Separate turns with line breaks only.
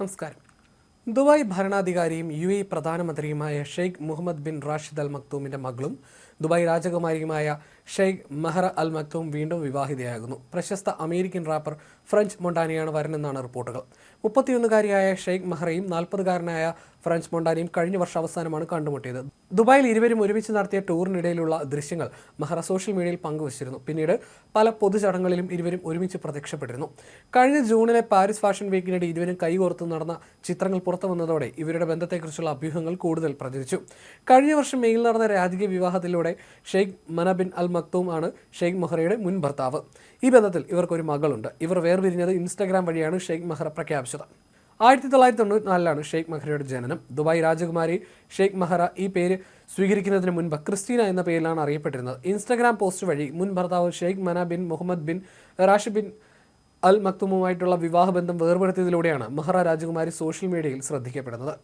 നമസ്കാരം. Dubai ഭരണാധികാരിയും U A പ്രധാനമന്ത്രിയുമായ Sheikh Mohammed bin Rashid Al മക്തൂമിന്റെ മകളും Dubai രാജകുമാരിയുമായ ഷെയ്ഖ് മെഹ്റ അൽ മക്തൂം വീണ്ടും വിവാഹിതയാകുന്നു. പ്രശസ്ത അമേരിക്കൻ റാപ്പർ ഫ്രഞ്ച് മൊണ്ടാനിയാണ് വരനെന്നാണ് റിപ്പോർട്ടുകൾ. മുപ്പത്തിയൊന്നുകാരിയായ ഷെയ്ഖ് മെഹ്റയും നാൽപ്പതുകാരനായ ഫ്രഞ്ച് മൊണ്ടാനിയും കഴിഞ്ഞ വർഷം അവസാനമാണ് കണ്ടുമുട്ടിയത്. ദുബായിൽ ഇരുവരും ഒരുമിച്ച് നടത്തിയ ടൂറിനിടയിലുള്ള ദൃശ്യങ്ങൾ മെഹ്റ സോഷ്യൽ മീഡിയയിൽ പങ്കുവച്ചിരുന്നു. പിന്നീട് പല പൊതുചടങ്ങുകളിലും ഇരുവരും ഒരുമിച്ച് പ്രത്യക്ഷപ്പെട്ടിരുന്നു. കഴിഞ്ഞ ജൂണിലെ പാരീസ് ഫാഷൻ വീക്കിനിടെ ഇരുവരും കൈകോർത്ത് നടന്ന ചിത്രങ്ങൾ പുറത്തു വന്നതോടെ ഇവരുടെ ബന്ധത്തെക്കുറിച്ചുള്ള അഭ്യൂഹങ്ങൾ കൂടുതൽ പ്രചരിച്ചു. കഴിഞ്ഞ വർഷം മെയിൽ നടന്ന രാജകീയ വിവാഹത്തിലൂടെ Sheikh Mana bin Al Maktoum ആണ് ഷെയ്ഖ് മെഹ്റയുടെ മുൻ ഭർത്താവ്. ഈ ബന്ധത്തിൽ ഇവർക്കൊരു മകളുണ്ട്. ഇവർ വേർപിരിഞ്ഞത് ഇൻസ്റ്റാഗ്രാം വഴിയാണ് ഷെയ്ഖ് മെഹ്റ പ്രഖ്യാപിച്ചത്. ആയിരത്തി തൊള്ളായിരത്തി തൊണ്ണൂറ്റി നാലിലാണ് ഷെയ്ഖ് മെഹ്റയുടെ ജനനം. ദുബായ് രാജകുമാരി ഷെയ്ഖ് മെഹ്റ ഈ പേര് സ്വീകരിക്കുന്നതിന് മുൻപ് ക്രിസ്റ്റീന എന്ന പേരിലാണ് അറിയപ്പെട്ടിരുന്നത്. ഇൻസ്റ്റാഗ്രാം പോസ്റ്റ് വഴി മുൻ ഭർത്താവ് Sheikh Mana bin Mohammed bin Rashid bin Al മക്തുമുമായിട്ടുള്ള വിവാഹബന്ധം വേർപെടുത്തിയതിലൂടെയാണ് മെഹ്റ രാജകുമാരി സോഷ്യൽ മീഡിയയിൽ ശ്രദ്ധിക്കപ്പെടുന്നത്.